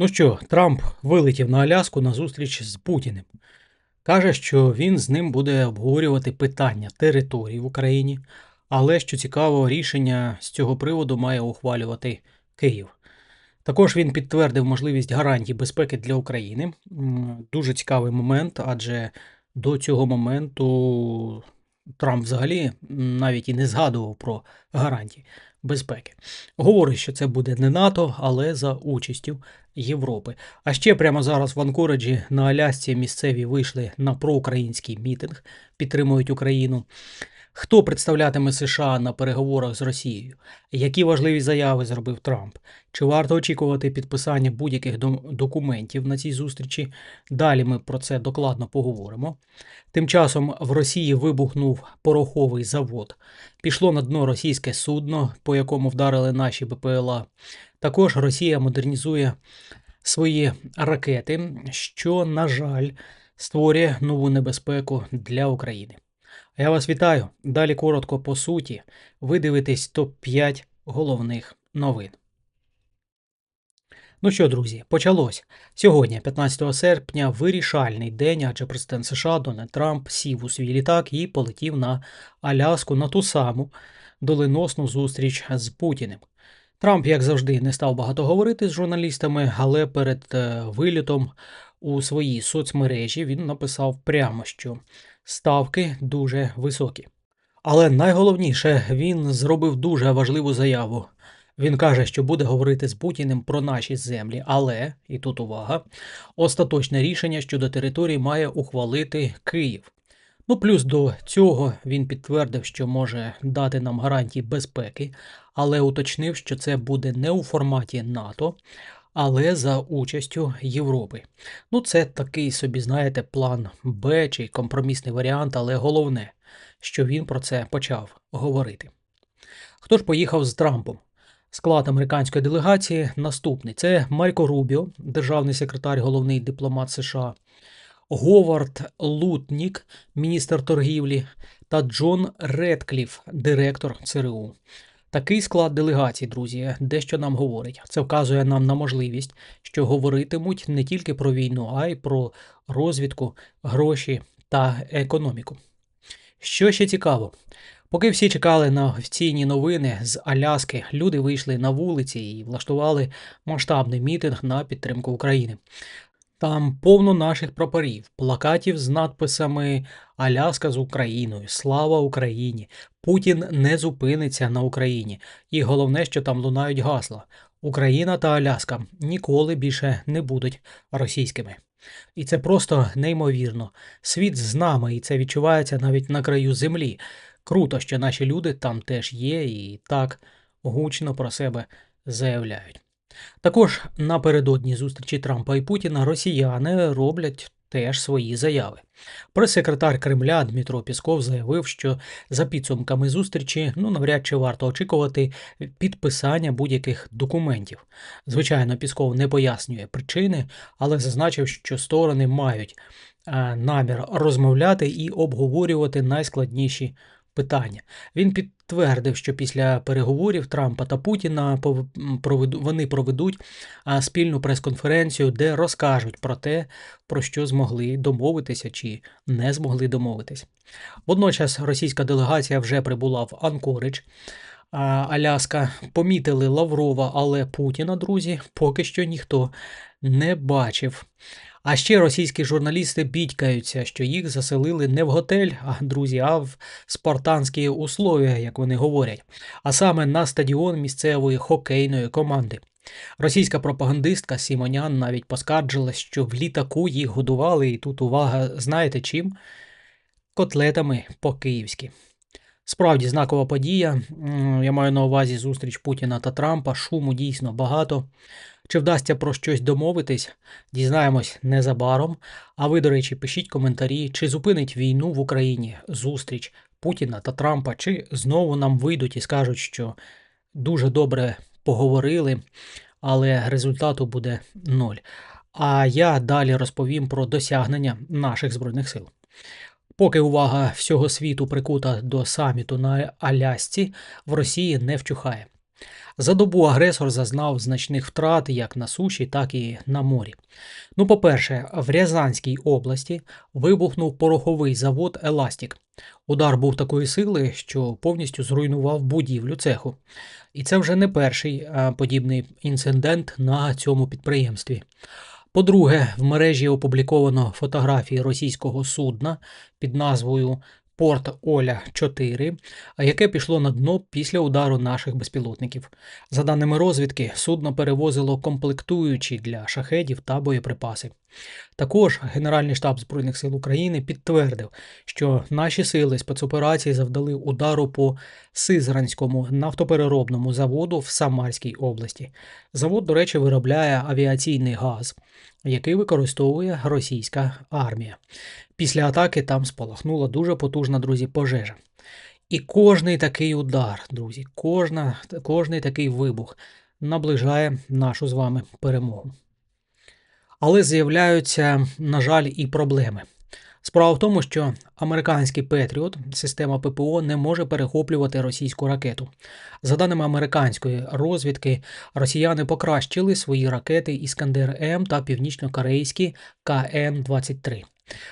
Ну що, Трамп вилетів на Аляску на зустріч з Путіним. Каже, що він з ним буде обговорювати питання територій в Україні, але що цікаво, рішення з цього приводу має ухвалювати Київ. Також він підтвердив можливість гарантій безпеки для України. Дуже цікавий момент, адже до цього моменту Трамп взагалі навіть і не згадував про гарантії безпеки. Говорить, що це буде не НАТО, але за участю Європи. А ще прямо зараз в Анкореджі на Алясці місцеві вийшли на проукраїнський мітинг, підтримують Україну. Хто представлятиме США на переговорах з Росією? Які важливі заяви зробив Трамп? Чи варто очікувати підписання будь-яких документів на цій зустрічі? Далі ми про це докладно поговоримо. Тим часом в Росії вибухнув пороховий завод. Пішло на дно російське судно, по якому вдарили наші БПЛА. Також Росія модернізує свої ракети, що, на жаль, створює нову небезпеку для України. Я вас вітаю. Далі коротко по суті. Ви дивитесь топ-5 головних новин. Ну що, друзі, почалось. Сьогодні, 15 серпня, вирішальний день, адже президент США Дональд Трамп сів у свій літак і полетів на Аляску на ту саму доленосну зустріч з Путіним. Трамп, як завжди, не став багато говорити з журналістами, але перед е, вилітом у своїй соцмережі він написав прямо, що ставки дуже високі. Але найголовніше, він зробив дуже важливу заяву. Він каже, що буде говорити з Путіним про наші землі, але, і тут увага, остаточне рішення щодо території має ухвалити Київ. Ну, плюс до цього він підтвердив, що може дати нам гарантії безпеки, але уточнив, що це буде не у форматі НАТО, але за участю Європи. Ну, це такий собі, знаєте, план Б чи компромісний варіант, але головне, що він про це почав говорити. Хто ж поїхав з Трампом? Склад американської делегації наступний: це Марко Рубіо, державний секретар, головний дипломат США, Говард Лутнік, міністр торгівлі, та Джон Редкліф, директор ЦРУ. Такий склад делегацій, друзі, дещо нам говорить. Це вказує нам на можливість, що говоритимуть не тільки про війну, а й про розвідку, гроші та економіку. Що ще цікаво, поки всі чекали на офіційні новини з Аляски, люди вийшли на вулиці і влаштували масштабний мітинг на підтримку України. Там повно наших прапорів, плакатів з надписами Аляска з Україною, Слава Україні! Путін не зупиниться на Україні. І головне, що там лунають гасла: Україна та Аляска ніколи більше не будуть російськими. І це просто неймовірно. Світ з нами, і це відчувається навіть на краю землі. Круто, що наші люди там теж є і так гучно про себе заявляють. Також напередодні зустрічі Трампа і Путіна росіяни роблять теж свої заяви. Прес-секретар Кремля Дмитро Пісков заявив, що за підсумками зустрічі ну навряд чи варто очікувати підписання будь-яких документів. Звичайно, Пісков не пояснює причини, але зазначив, що сторони мають е, намір розмовляти і обговорювати найскладніші питання. Він підтвердив, що після переговорів Трампа та Путіна вони проведуть спільну прес-конференцію, де розкажуть про те, про що змогли домовитися чи не змогли домовитись. Водночас російська делегація вже прибула в Анкоридж. Аляска помітили Лаврова, але Путіна, друзі, поки що ніхто не бачив. А ще російські журналісти бідькаються, що їх заселили не в готель, а друзі, а в спартанські условия, як вони говорять, а саме на стадіон місцевої хокейної команди. Російська пропагандистка Сімонян навіть поскаржилась, що в літаку їх годували, і тут увага, знаєте чим? Котлетами по-київськи. Справді знакова подія. Я маю на увазі зустріч Путіна та Трампа. Шуму дійсно багато. Чи вдасться про щось домовитись, дізнаємось незабаром. А ви, до речі, пишіть коментарі, чи зупинить війну в Україні зустріч Путіна та Трампа, чи знову нам вийдуть і скажуть, що дуже добре поговорили, але результату буде ноль. А я далі розповім про досягнення наших збройних сил. Поки увага всього світу прикута до саміту на Алясці, в Росії не вчухає. За добу агресор зазнав значних втрат як на суші, так і на морі. Ну, по-перше, в Рязанській області вибухнув пороховий завод Еластік. Удар був такої сили, що повністю зруйнував будівлю цеху. І це вже не перший подібний інцидент на цьому підприємстві. По-друге, в мережі опубліковано фотографії російського судна під назвою Порт Оля 4, а яке пішло на дно після удару наших безпілотників. За даними розвідки, судно перевозило комплектуючі для шахедів та боєприпаси. Також Генеральний штаб Збройних сил України підтвердив, що наші сили спецоперації завдали удару по Сизранському нафтопереробному заводу в Самарській області. Завод, до речі, виробляє авіаційний газ, який використовує російська армія. Після атаки там спалахнула дуже потужна, друзі, пожежа. І кожний такий удар, друзі, кожна, кожний такий вибух наближає нашу з вами перемогу. Але з'являються, на жаль, і проблеми. Справа в тому, що американський Петріот, система ППО, не може перехоплювати російську ракету. За даними американської розвідки, росіяни покращили свої ракети Іскандер М та північно-корейські КН-23.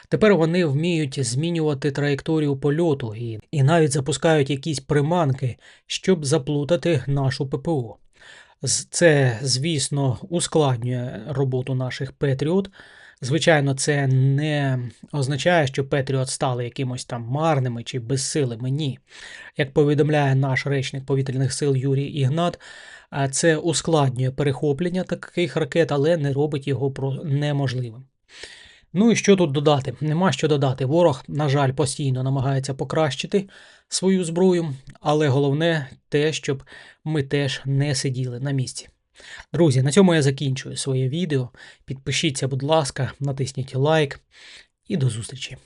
Тепер вони вміють змінювати траєкторію польоту і, і навіть запускають якісь приманки, щоб заплутати нашу ППО. Це, звісно, ускладнює роботу наших Петріот. Звичайно, це не означає, що Петріот стали якимось там марними чи безсилими. Ні. Як повідомляє наш речник повітряних сил Юрій Ігнат, це ускладнює перехоплення таких ракет, але не робить його неможливим. Ну і що тут додати? Нема що додати. Ворог, на жаль, постійно намагається покращити свою зброю, але головне те, щоб ми теж не сиділи на місці. Друзі, на цьому я закінчую своє відео. Підпишіться, будь ласка, натисніть лайк і до зустрічі.